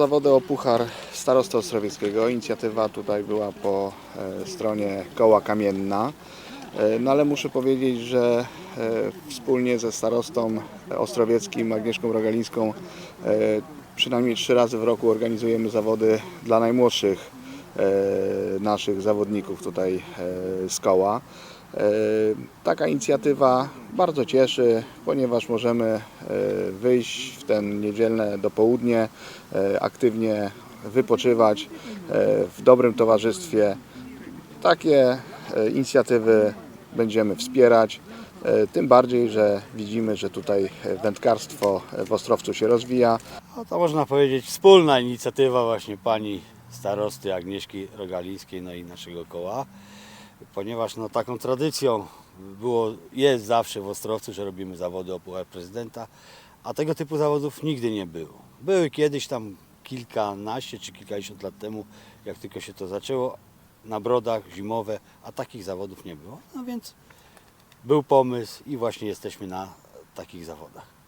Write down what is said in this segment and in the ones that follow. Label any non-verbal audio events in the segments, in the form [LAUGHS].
zawody o Puchar Starosty Ostrowieckiego. Inicjatywa tutaj była po e, stronie Koła Kamienna. E, No ale muszę powiedzieć, że e, wspólnie ze starostą ostrowieckim Agnieszką Rogalińską przynajmniej trzy razy w roku organizujemy zawody dla najmłodszych naszych zawodników tutaj z koła. E, Taka inicjatywa bardzo cieszy, ponieważ możemy e, wyjść w ten niedzielne dopołudnie, e, aktywnie wypoczywać w dobrym towarzystwie. Takie inicjatywy będziemy wspierać. Tym bardziej, że widzimy, że tutaj wędkarstwo w Ostrowcu się rozwija. No to można powiedzieć wspólna inicjatywa właśnie pani starosty Agnieszki Rogalińskiej no i naszego koła, ponieważ no, taką tradycją było, jest zawsze w Ostrowcu, że robimy zawody o Puchar Prezydenta, a tego typu zawodów nigdy nie było. Były kiedyś tam kilkanaście czy kilkadziesiąt lat temu, jak tylko się to zaczęło, na brodach zimowe, a takich zawodów nie było. No więc był pomysł i właśnie jesteśmy na takich zawodach.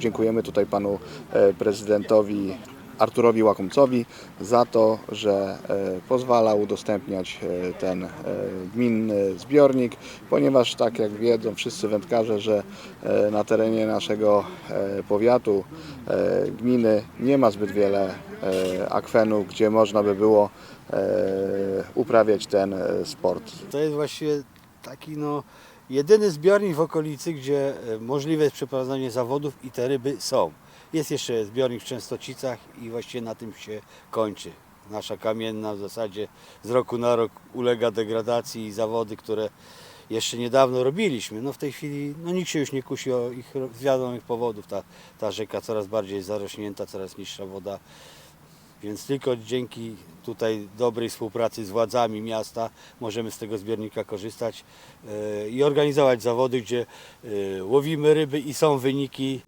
Dziękujemy tutaj panu e, prezydentowi Arturowi Łakomcowi za to, że e, pozwala udostępniać e, ten gminny zbiornik, ponieważ tak jak wiedzą wszyscy wędkarze, że na terenie naszego powiatu gminy nie ma zbyt wiele akwenów, gdzie można by było uprawiać ten sport. To jest właściwie taki no, jedyny zbiornik w okolicy, gdzie e, możliwe jest przeprowadzenie zawodów i te ryby są. Jest jeszcze zbiornik w Częstocicach i właściwie na tym się kończy. Nasza kamienna w zasadzie z roku na rok ulega degradacji i zawody, które jeszcze niedawno robiliśmy. No w tej chwili no, nikt się już nie kusi o ich z wiadomych powodów. Ta, ta rzeka coraz bardziej zarośnięta, coraz niższa woda. Więc tylko dzięki tutaj dobrej współpracy z władzami miasta możemy z tego zbiornika korzystać e, i organizować zawody, gdzie e, łowimy ryby i są wyniki.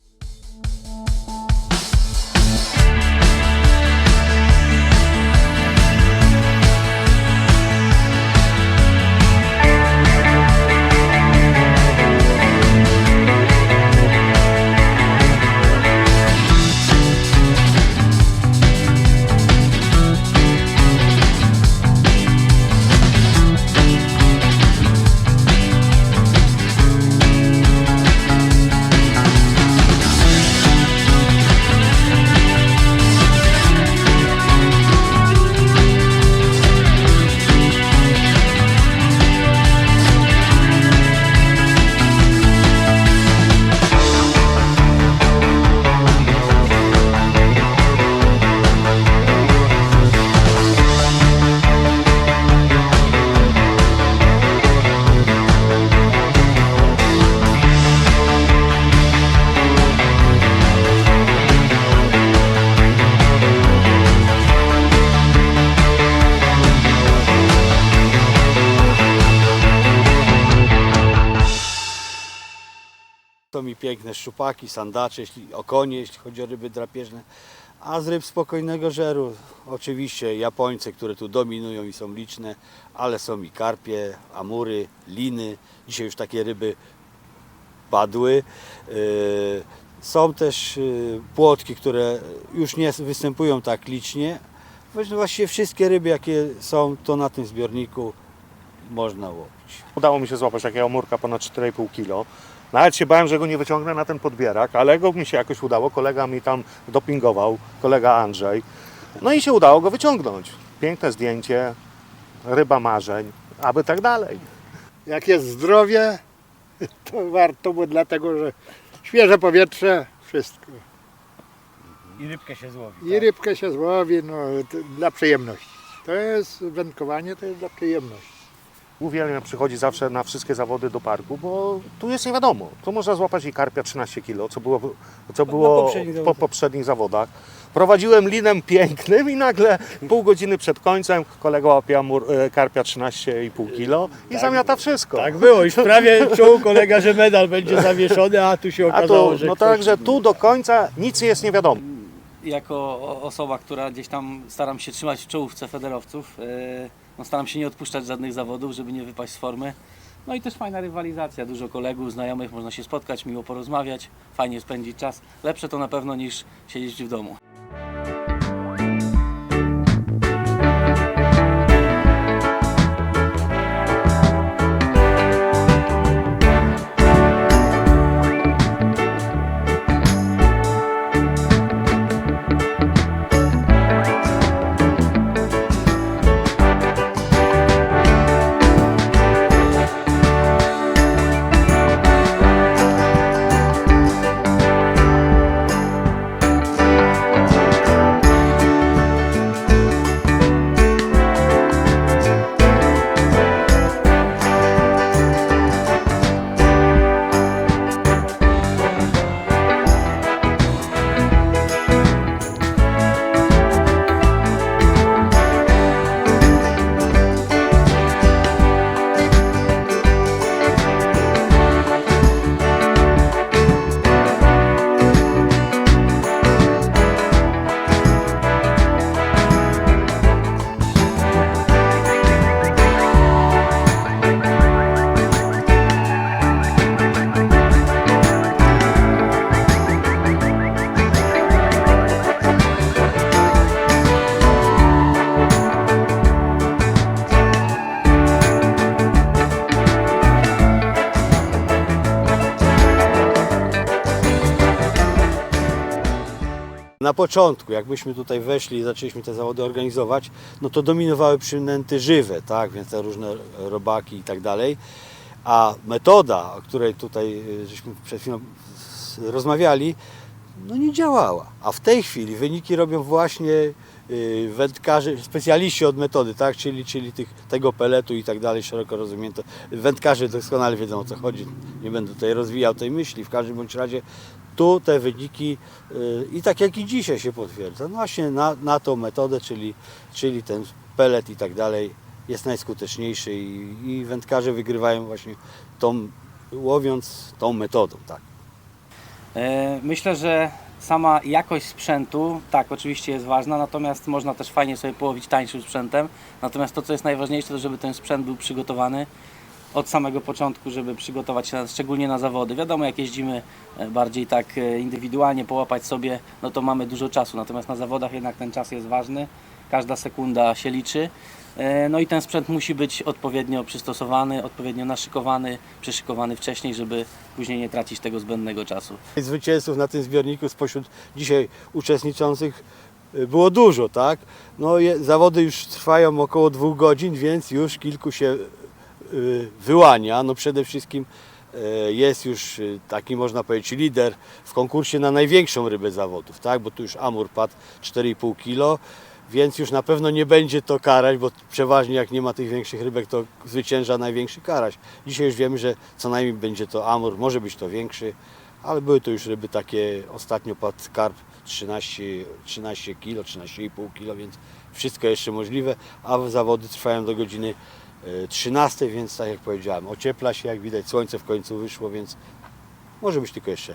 Są mi piękne szczupaki, sandacze, jeśli, okonie, jeśli chodzi o ryby drapieżne. A z ryb spokojnego żeru oczywiście japońce, które tu dominują i są liczne, ale są i karpie, amury, liny. Dzisiaj już takie ryby padły. Yy, Są też yy, płotki, które już nie występują tak licznie. Właściwie wszystkie ryby, jakie są, to na tym zbiorniku można łowić. Udało mi się złapać takiego murka ponad 4,5 kg. Nawet się bałem, że go nie wyciągnę na ten podbierak, ale go mi się jakoś udało. Kolega mi tam dopingował, kolega Andrzej. No i się udało go wyciągnąć. Piękne zdjęcie, ryba marzeń, aby tak dalej. Jak jest zdrowie, [LAUGHS] to warto, bo dlatego, że świeże powietrze, wszystko. I rybkę się złowi. I rybkę się złowi, no, dla przyjemności. To jest wędkowanie, to jest dla przyjemności. Uwielbiam przychodzić zawsze na wszystkie zawody do parku, bo tu jest nie wiadomo. Tu można złapać i karpia 13 kg, co było, co było poprzednich po poprzednich zawodach. Prowadziłem linem pięknym i nagle pół godziny przed końcem kolega łapie amur, e, karpia 13,5 kg i zamiata wszystko. Tak było, już prawie czuł kolega, że medal będzie zawieszony, a tu się A okazało, tu, że no także tu do końca nic nie jest nie wiadomo. jako osoba, która gdzieś tam staram się trzymać w czołówce federowców, yy, no staram się nie odpuszczać żadnych zawodów, żeby nie wypaść z formy. No i też fajna rywalizacja, dużo kolegów, znajomych, można się spotkać, miło porozmawiać, fajnie spędzić czas. Lepsze to na pewno niż siedzieć w domu. Na początku, jak myśmy tutaj weszli i zaczęliśmy te zawody organizować, no to dominowały przynęty żywe, tak, więc te różne robaki i tak dalej. A metoda, o której tutaj y, żeśmy przed chwilą rozmawiali, no nie działała. A w tej chwili wyniki robią właśnie y, wędkarze, specjaliści od metody, tak, czyli, czyli tych, tego peletu i tak dalej, szeroko rozumięte. Wędkarze doskonale wiedzą o co chodzi, nie będę tutaj rozwijał tej myśli, w każdym bądź razie tu te wyniki y, i tak jak i dzisiaj się potwierdza, no właśnie na, na tą metodę, czyli, czyli ten pelet i tak dalej jest najskuteczniejszy i, i wędkarze wygrywają właśnie tą, łowiąc tą metodą, tak. E, Myślę, że sama jakość sprzętu, tak, oczywiście jest ważna, natomiast można też fajnie sobie połowić tańszym sprzętem. Natomiast to, co jest najważniejsze, to żeby ten sprzęt był przygotowany od samego początku, żeby przygotować się szczególnie na zawody. Wiadomo, jak jeździmy e, bardziej tak e, indywidualnie, połapać sobie, no to mamy dużo czasu. Natomiast na zawodach jednak ten czas jest ważny, każda sekunda się liczy. E, No i ten sprzęt musi być odpowiednio przystosowany, odpowiednio naszykowany, przeszykowany wcześniej, żeby później nie tracić tego zbędnego czasu. Zwycięzców na tym zbiorniku spośród dzisiaj uczestniczących było dużo, tak? No, zawody już trwają około dwóch godzin, więc już kilku się wyłania. No przede wszystkim y, jest już y, taki, można powiedzieć, lider w konkursie na największą rybę zawodów, tak? Bo tu już Amur padł 4,5 kg. Więc już na pewno nie będzie to karaś, bo przeważnie jak nie ma tych większych rybek, to zwycięża największy karaś. Dzisiaj już wiemy, że co najmniej będzie to amur, może być to większy, ale były to już ryby takie, ostatnio padł karp 13, 13 kg, 13,5 kg, więc wszystko jeszcze możliwe, a zawody trwają do godziny 13, więc tak jak powiedziałem, ociepla się, jak widać słońce w końcu wyszło, więc może być tylko jeszcze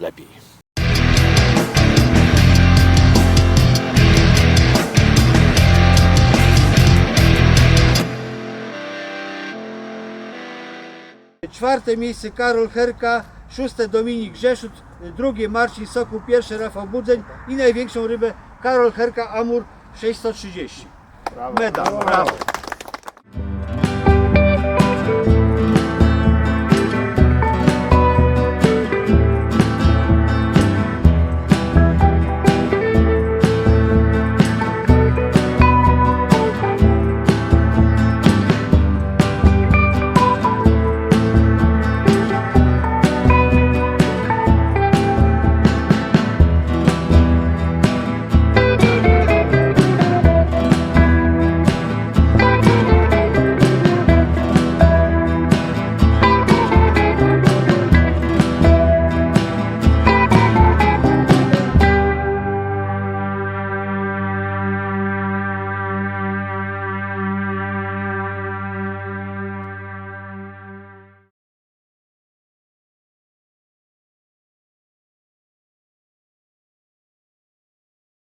lepiej. Czwarte miejsce Karol Herka, szóste Dominik Grzeszut, drugie Marcin Sokół, pierwsze Rafał Budzeń i największą rybę Karol Herka Amur 630. Medal. Brawo.